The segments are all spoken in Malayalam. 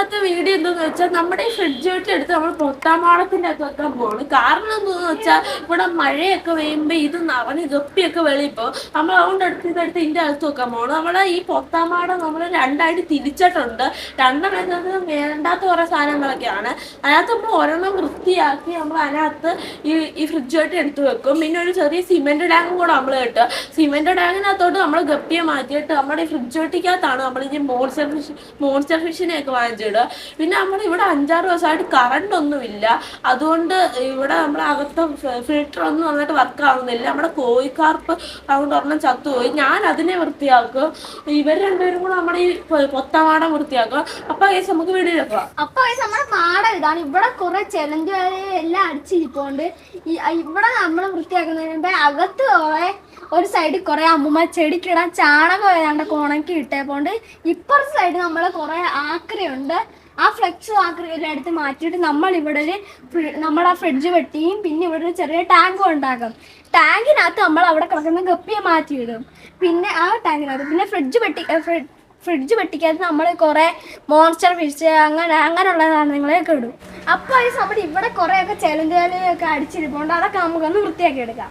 ഇന്നത്തെ വീഡിയോ എന്താന്ന് വെച്ചാൽ നമ്മുടെ ഈ ഫ്രിഡ്ജ് വെട്ടി എടുത്ത് നമ്മൾ പൊത്താമാളത്തിന്റെ അകത്ത് വെക്കാൻ പോകുന്നു കാരണം എന്താന്ന് വെച്ചാൽ ഇവിടെ മഴയൊക്കെ പെയ്യുമ്പോൾ ഇത് നിറഞ്ഞ് ഗപ്പിയൊക്കെ വെളിയിപ്പോ നമ്മൾ അതുകൊണ്ട് എടുത്ത് ഇതെടുത്ത് ഇതിന്റെ അകത്ത് വെക്കാൻ പോകുന്നു നമ്മുടെ ഈ പൊത്താമാട നമ്മൾ രണ്ടായിട്ട് തിരിച്ചിട്ടുണ്ട്. രണ്ടെണ്ണം എന്നത് വേണ്ടാത്ത കുറെ സാധനങ്ങളൊക്കെയാണ്. അതിനകത്ത് നമ്മൾ ഒരെണ്ണം വൃത്തിയാക്കി നമ്മൾ അതിനകത്ത് ഈ ഈ ഫ്രിഡ്ജ് വെട്ടി എടുത്ത് വെക്കും. പിന്നെ ഒരു ചെറിയ സിമെന്റ് ടാങ്കും കൂടെ നമ്മൾ കിട്ടുക. സിമെന്റ് ടാങ്കിനകത്തോട്ട് നമ്മൾ ഗപ്പിയെ മാറ്റിയിട്ട് നമ്മുടെ ഈ ഫ്രിഡ്ജ് വെട്ടിക്കകത്താണ് നമ്മൾ ഈ മോൺസ്റ്റർ ഫിഷ് മോൺസ്റ്റർ ഫിഷിനെ ഒക്കെ വാങ്ങിച്ചിടുക പിന്നെ നമ്മൾ ഇവിടെ അഞ്ചാറ് ദിവസമായിട്ട് കറണ്ട് ഒന്നുമില്ല. അതുകൊണ്ട് ഇവിടെ നമ്മുടെ അകത്ത് ഫിൽറ്റർ ഒന്നും നന്നായിട്ട് വർക്ക് ആവുന്നില്ല. നമ്മുടെ കോഴിക്കാർപ്പ് അതുകൊണ്ട് ഒരെണ്ണം ചത്തുപോയി. ഞാൻ അതിനെ വൃത്തിയാക്കും. ഇവർ രണ്ടുപേരും കൂടെ നമ്മുടെ ഈ പൊത്തമാടം വൃത്തിയാക്കും. അപ്പൊ കേസ് നമുക്ക് വീടിലെത്താം അപ്പൊ guys, നമ്മുടെ മാടം ഇതാണ്. ഇവിടെ കുറെ ചെലഞ്ച് എല്ലാം അടിച്ചിരിപ്പോണ്ട്. ഇവിടെ നമ്മൾ വൃത്തിയാക്കുന്നതിന് മുമ്പേ അകത്ത് കുറെ ഒരു സൈഡ് കുറെ അമ്മൂമ്മ ചെടിക്കിടാൻ ചാണകം ഏതാണ്ട് ഇട്ടേ പോണ്ട് ഇപ്പുറത്തെ സൈഡ് നമ്മൾ കുറെ ആക്രിയുണ്ട്. ആ ഫ്ലെക്സ് ആക്രിയിലെടുത്ത് മാറ്റിയിട്ട് നമ്മൾ ഇവിടെ ഒരു നമ്മൾ ആ ഫ്രിഡ്ജ് വെട്ടിയും പിന്നെ ഇവിടെ ഒരു ചെറിയ ടാങ്കും ഉണ്ടാക്കും. ടാങ്കിനകത്ത് നമ്മൾ അവിടെ കിടക്കുന്ന ഗപ്പിയെ മാറ്റിയിടും. പിന്നെ ആ ടാങ്കിനകത്ത് പിന്നെ ഫ്രിഡ്ജ് വെട്ടി ഫ്രിഡ്ജ് വെട്ടിക്കകത്ത് നമ്മൾ കുറേ മോൺസ്റ്റർ ഫിഷ് അങ്ങനെ അങ്ങനെയുള്ള സാധനങ്ങളെയൊക്കെ ഇടും. അപ്പോൾ ഈ സമയത്ത് ഇവിടെ കുറേയൊക്കെ ചെലഞ്ചുകാലൊക്കെ അടിച്ചിരിപ്പുണ്ട്. അതൊക്കെ നമുക്കൊന്ന് വൃത്തിയാക്കി എടുക്കാം.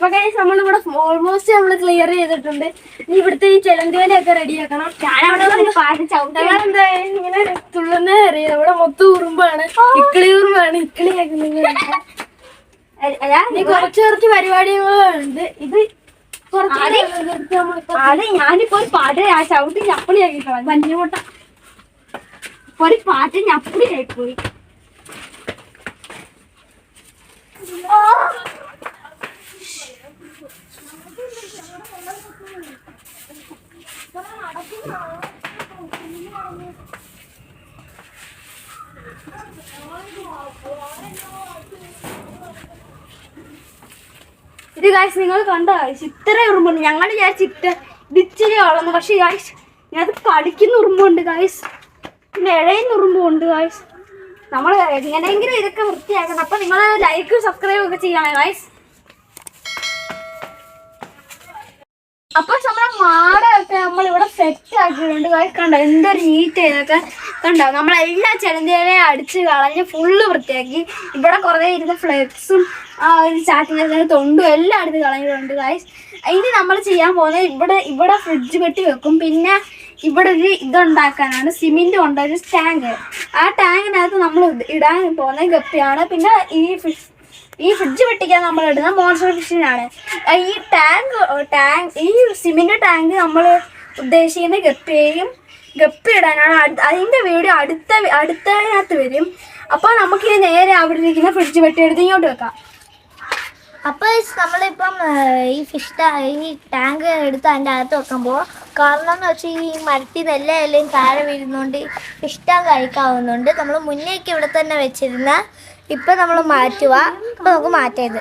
പല്ലുവട്ടാണോ നമ്മൾ നമ്മളിവിടെ ഓൾമോസ്റ്റ് നമ്മൾ ക്ലിയർ ചെയ്തിട്ടുണ്ട്. ഇനി ഇവിടുത്തെ ഈ ചെലന്തുവലൊക്കെ റെഡിയാക്കണം റെഡി ആക്കണം ഇങ്ങനെ തുള്ളുന്ന അറിയാം. ഇവിടെ മൊത്തം ഉറുമ്പാണ്. ഇക്കിളി ഉറുമ്പാണ്. ഇക്കിളി ആക്കുന്നത് കുറച്ച് കുറച്ച് പരിപാടികളുണ്ട്. ഇത് അതെ ഞാനിപ്പോ ഒരു പാട്ട് ആ ചവിട്ടി ഞപ്പിളിയാക്കി കളഞ്ഞു മഞ്ഞമുട്ട ഒരു പാട്ട് ഞപ്പിളി പോയി ഇത് ഗായ്സ് നിങ്ങൾ കണ്ടോ? ഇത്ര ഉറുമ്പുണ്ട്. ഞങ്ങൾ വിചാരിച്ചു ഇത്ര ഇത് ഇച്ചിരി വളർന്നു. പക്ഷെ ഗായ്സ് ഞാനത് കളിക്കുന്ന ഉറുമ്പുണ്ട് ഗായ്സ് പിന്നെ ഇഴയുന്ന ഉറുമ്പുണ്ട് ഗായ്സ് നമ്മൾ എങ്ങനെയെങ്കിലും ഇതൊക്കെ വൃത്തിയാക്കണം. അപ്പൊ നിങ്ങൾ ലൈക്കും സബ്സ്ക്രൈബും ഒക്കെ ചെയ്യണേ ഗായ്സ് അപ്പൊ നമ്മളെ മാടൊക്കെ നമ്മൾ ഇവിടെ സെറ്റ് ആക്കിയിട്ടുണ്ട് കണ്ടോ എന്തൊരു നീറ്റ് ഇതൊക്കെ കണ്ടോ? നമ്മളെല്ലാ ചെലന്തേനെ അടിച്ച് കളഞ്ഞ് ഫുള്ള് വൃത്തിയാക്കി. ഇവിടെ കുറേ ഇരുന്ന ഫ്ലെക്സും ആ ഒരു ചാറ്റിനകത്ത് തൊണ്ടും എല്ലാം അടുത്ത് കളഞ്ഞിട്ടുണ്ട് ഗായ്സ് ഇനി നമ്മൾ ചെയ്യാൻ പോകുന്നത് ഇവിടെ ഇവിടെ ഫ്രിഡ്ജ് വെട്ടി വെക്കും. പിന്നെ ഇവിടെ ഒരു ഇതുണ്ടാക്കാനാണ് സിമെന്റ് കൊണ്ടൊരു ഒരു ടാങ്ക് ആ ടാങ്കിനകത്ത് നമ്മൾ ഇടാൻ പോകുന്ന ഗപ്പിയാണ്. പിന്നെ ഈ ഫിഷ് ഈ ഫ്രിഡ്ജ് വെട്ടിക്കാൻ നമ്മൾ ഇടുന്ന മോൺസ്റ്റർ ഫിഷിനാണ് ഈ ടാങ്ക് ടാങ്ക് ഈ സിമിന്റെ ടാങ്ക് നമ്മൾ ഉദ്ദേശിക്കുന്ന ഗപ്പിയെയും ഗപ്പി ഇടാനാണ് അതിന്റെ വീഡിയോ അടുത്ത അടുത്തതിനകത്ത് വരും. അപ്പോൾ നമുക്കിത് നേരെ അവിടെ ഇരിക്കുന്ന ഫ്രിഡ്ജ് വെട്ടിയെടുത്ത് ഇങ്ങോട്ട് വെക്കാം. അപ്പോൾ നമ്മളിപ്പം ഈ ഫിഷ് ഈ ടാങ്ക് എടുത്ത് അതിന്റെ അകത്ത് വെക്കുമ്പോൾ കാരണം എന്ന് വെച്ചാൽ ഈ മരത്തിൽ നിന്ന് എല്ലാ താഴെ വീഴുന്നുണ്ട് ഫിഷ് ടാങ്ക് അഴിക്കാവുന്നുണ്ട് നമ്മൾ മുന്നേക്ക് ഇവിടെ തന്നെ വെച്ചിരുന്ന ഇപ്പൊ നമ്മൾ മാറ്റുക അപ്പൊ നമുക്ക് മാറ്റേത്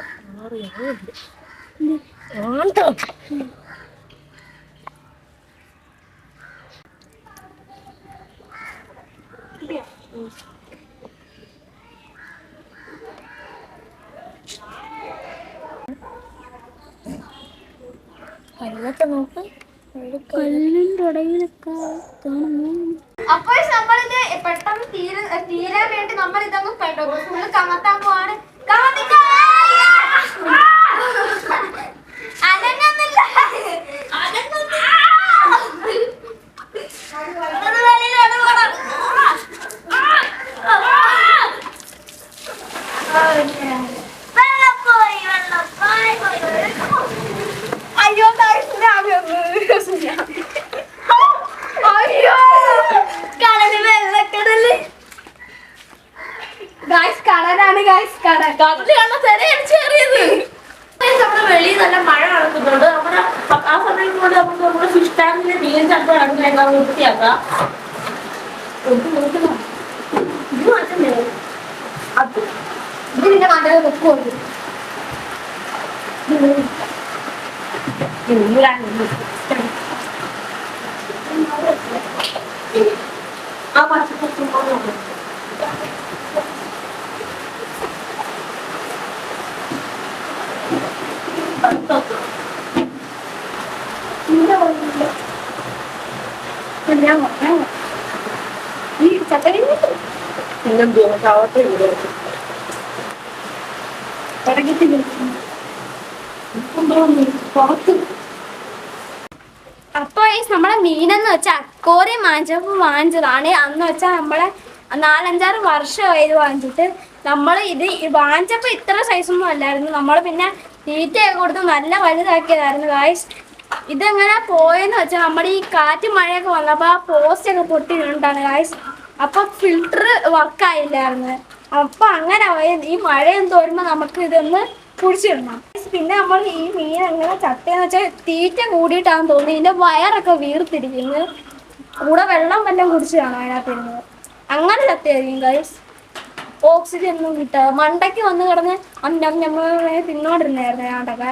കല്ലൊക്കെ നോക്ക്. കല്ലിന്റെ ഇടയിലൊക്കെ കാണുന്നു. അപ്പോൾ നമ്മളിത് പെട്ടെന്ന് തീര തീരാൻ വേണ്ടി നമ്മൾ ഇതങ്ങ് ഫുള്ള് കമത്താൻ പോവാണ് കമത്തിക്ക! അനങ്ങുന്നില്ല. അത് വെളിയിലോട്ട് പോണം. വെള്ളം പോയി വെള്ളം പോയി പോയി, വെള്ളം പോയി. അയ്യോ സുനാമി വന്നു സുനാമി അയ്യോ കടൽ വെള്ളക്കടൽ ഗായ്സ് കടലാണ് ഗായ്സ് കടൽ കടൽ കാണാൻ തിരയടിച്ചേറിയത് നമ്മുടെ വെളിയിൽ നല്ല മഴ നടക്കുന്നുണ്ട്. നമ്മുടെ ആ- ആ സമയം കൊണ്ട് നമുക്ക് നമ്മുടെ ഫിഷ് ടാങ്കിന്റെ മീൻ ചട്ട ഇറങ്ങി വൃത്തിയാക്കാം. ഇത് മാറ്റണ്ടേ? അത്. ഇത് പിന്നെ മണ്ടയിൽ വെക്കുള്ളൂ ആ പച്ചക്കറി അപ്പൊ ഈ നമ്മളെ മീനെന്ന് വെച്ചാൽ അക്കോറി മാഞ്ചപ്പ് വാങ്ങിച്ചതാണ് അന്ന് വെച്ചാൽ നമ്മളെ നാലഞ്ചാറ് വർഷമായത് വാങ്ങിച്ചിട്ട് നമ്മൾ ഇത് വാങ്ങിച്ചപ്പോ ഇത്ര സൈസൊന്നും അല്ലായിരുന്നു. നമ്മൾ പിന്നെ തീറ്റയൊക്കെ കൊടുത്ത് നല്ല വലുതാക്കിയതായിരുന്നു ഗായ്സ് ഇതെങ്ങനെ പോയെന്ന് വെച്ചാൽ നമ്മുടെ ഈ കാറ്റ് മഴയൊക്കെ വന്നപ്പോൾ ആ പോസ്റ്റ് ഒക്കെ പൊട്ടി വീണിട്ടാണ് ഗായ്സ് അപ്പൊ ഫിൽറ്റർ വർക്കായില്ലായിരുന്നു അപ്പൊ അങ്ങനെ പോയ- ഈ മഴയും തോരുമ്പോ നമുക്ക് ഇതൊന്ന് കുടിച്ചിടണം പിന്നെ നമ്മൾ ഈ മീൻ എങ്ങനെ ചട്ടയെന്ന് വെച്ചാൽ തീറ്റ കൂടിയിട്ടാണെന്ന് തോന്നി ഇതിന്റെ വയറൊക്കെ വീർത്തിരിക്കുന്നു. കൂടെ വെള്ളം വല്ലതും കുടിച്ചതാണ് അതിനകത്തിരുന്നത് അങ്ങനെ ചത്തയായിരിക്കും ഗൈസ് ഓക്സിജൻ ഒന്നും കിട്ടാതെ. മണ്ടയ്ക്ക് വന്ന് കിടന്ന് അന്നം നമ്മൾ തിന്നോണ്ടിരുന്നായിരുന്നു ഞാണ്ടൊക്കെ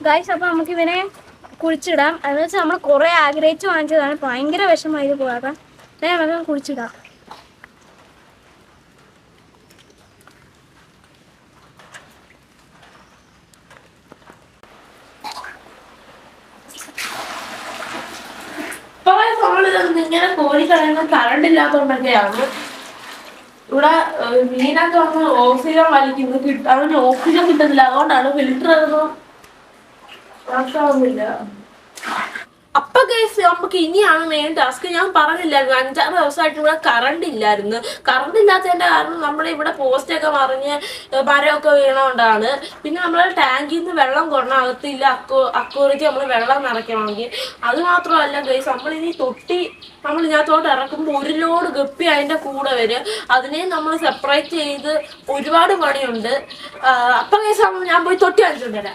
ഗൈസ് അപ്പോൾ നമുക്ക് ഇവനെ കുഴിച്ചിടാം. അതെന്ന് വെച്ചാൽ നമ്മൾ കുറേ ആഗ്രഹിച്ച് വാങ്ങിച്ചതാണ്. ഭയങ്കര വിഷമായി ഇത് പോകാതെ. അതായത് നമുക്ക് കുഴിച്ചിടാം. ഇങ്ങനെ കോഴി കോരിക്കളയുന്ന കറണ്ട് ഇല്ലാത്തോണ്ടൊക്കെയാണ് ഇവിടെ മീനൊക്കെ വന്ന് ഓക്സിജൻ വലിക്കുന്നു കിട്ട അതിന് ഓക്സിജൻ കിട്ടുന്നില്ല അതുകൊണ്ടാണ് ഫിൽറ്റർ അപ്പൊ കേസ് നമുക്ക് ഇനിയാണ് മെയിൻ ടാസ്ക് ഞാൻ പറഞ്ഞില്ലായിരുന്നു അഞ്ചാറ് ദിവസമായിട്ട് ഇവിടെ കറണ്ട് ഇല്ലായിരുന്നു. കറണ്ട് ഇല്ലാത്തതിന്റെ കാരണം നമ്മൾ ഇവിടെ പോസ്റ്റ് ഒക്കെ മറിഞ്ഞ് മരമൊക്കെ വീണോണ്ടാണ്. പിന്നെ നമ്മൾ ടാങ്കിൽ നിന്ന് വെള്ളം കൊറണം അകത്തില്ല അക്കോ അക്കോറിക്ക് നമ്മൾ വെള്ളം നിറയ്ക്കണമെങ്കിൽ. അത് മാത്രമല്ല ഗൈസ് നമ്മൾ ഇനി തൊട്ടി നമ്മൾ ഇതിനകത്തോട്ട് ഇറക്കുമ്പോൾ ഒരു ലോഡ് ഗപ്പി അതിന്റെ കൂടെ വരും. അതിനെ നമ്മൾ സെപ്പറേറ്റ് ചെയ്ത് ഒരുപാട് പണിയുണ്ട്. അപ്പൊ കേസ് ഞാൻ പോയി തൊട്ടി വാങ്ങിച്ചോണ്ട്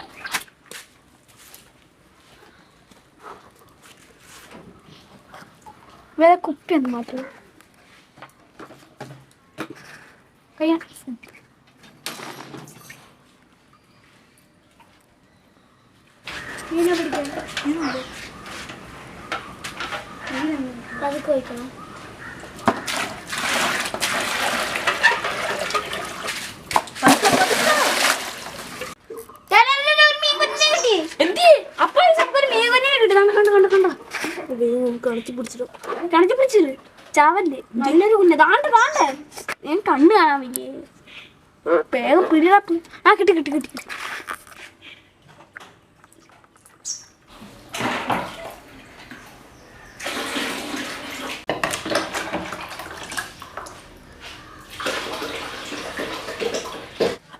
വരാം വേറെ കുപ്പി ഒന്ന് മാറ്റും കയ്യാ മീനെ പിടിക്കാൻ പതുക്കെ വയ്ക്കണം ദേ, ദേ, ദേ, ദേ, ഒരു മീൻ കുഞ്ഞിനെ കിട്ടി. എന്തിയേ അപ്പൊ ഈ നമുക്ക് ഒരു മീൻ കുഞ്ഞിനെ കിട്ടി കണ്ടോ കണ്ടോ കണ്ടോ കണ്ടോ കളിച്ചു പിടിച്ചിടും. കണക്ക് പിടിച്ചില്ല ചാവല്ലേ? നല്ലൊരു കുഞ്ഞ്. താണ്ട് ഞാൻ കണ്ണ് കാണാൻ വയ്യേ. വേഗം പിടിയാ ആ കിട്ടി കിട്ടി കിട്ടി കിട്ടി.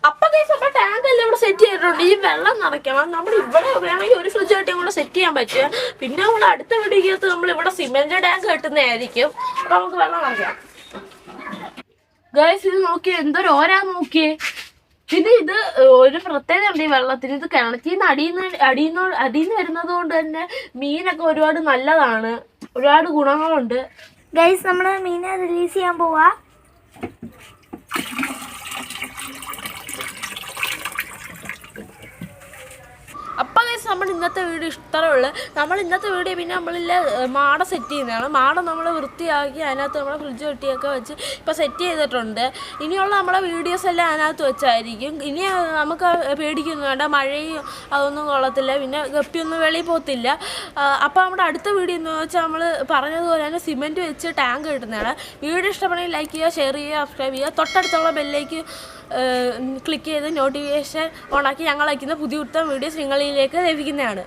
അപ്പൊ guys നമ്മുടെ ടാങ്ക് എല്ലാം ഇവിടെ സെറ്റ് ചെയ്തിട്ടുണ്ട് ഈ വെള്ളം നിറയ്ക്കണം നമ്മൾ ഇവിടെ വേണമെങ്കിൽ ഒരു ഫ്രിഡ്ജ് കെട്ടിയും കൂടെ സെറ്റ് ചെയ്യാൻ പറ്റുക. പിന്നെ നമ്മൾ അടുത്ത വീടിക്കകത്ത് നമ്മൾ ഇവിടെ സിമെന്റ് ടാങ്ക് കെട്ടുന്നതായിരിക്കും. അപ്പൊ നമുക്ക് വെള്ളം നിറയ്ക്കാം. ഗൈസ് ഇത് നോക്കിയേ എന്തൊരു ഓരാ നോക്കിയേ. പിന്നെ ഇത് ഒരു പ്രത്യേകത ഉണ്ട് ഈ വെള്ളത്തിന്. ഇത് കിണറ്റിൽ നിന്ന് അടിയിൽ നിന്ന് അടിയിൽ നിന്ന് വരുന്നത് കൊണ്ട് തന്നെ മീനൊക്കെ ഒരുപാട് നല്ലതാണ്. ഒരുപാട് ഗുണങ്ങളുണ്ട്. ഗൈസ് നമ്മൾ മീനെ റിലീസ് ചെയ്യാൻ പോവാ അപ്പം ഗൈസ് നമ്മൾ ഇന്നത്തെ വീഡിയോ ഇഷ്ടമേ നമ്മൾ ഇന്നത്തെ വീഡിയോ പിന്നെ നമ്മളില്ല മാട സെറ്റ് ചെയ്യുന്നതാണ്. മാട നമ്മൾ വൃത്തിയാക്കി അതിനകത്ത് നമ്മൾ ഫ്രിഡ്ജ് വെട്ടിയൊക്കെ വെച്ച് ഇപ്പോൾ സെറ്റ് ചെയ്തിട്ടുണ്ട്. ഇനിയുള്ള നമ്മളെ വീഡിയോസ് എല്ലാം അതിനകത്ത് വെച്ചായിരിക്കും. ഇനി നമുക്ക് പേടിക്കുന്നു വേണ്ട. മഴയും അതൊന്നും കൊള്ളത്തില്ല. പിന്നെ ഗപ്പിയൊന്നും വെളിയിൽ പോകത്തില്ല. അപ്പോൾ നമ്മുടെ അടുത്ത വീഡിയോ എന്ന് വെച്ചാൽ നമ്മൾ പറഞ്ഞതുപോലെ തന്നെ സിമെന്റ് വെച്ച് ടാങ്ക് കിട്ടുന്നതാണ് വീഡിയോ ഇഷ്ടപ്പെടുന്നെങ്കിൽ ലൈക്ക് ചെയ്യുക ഷെയർ ചെയ്യുക സബ്സ്ക്രൈബ് ചെയ്യുക. തൊട്ടടുത്തുള്ള ബെല്ലേക്ക് ക്ലിക്ക് ചെയ്ത് നോട്ടിഫിക്കേഷൻ ഓണാക്കി ഞങ്ങൾ അയക്കുന്ന പുതിയ ഉത്തമ വീഡിയോസ് നിങ്ങളിലേക്ക് ലഭിക്കുന്നതാണ്.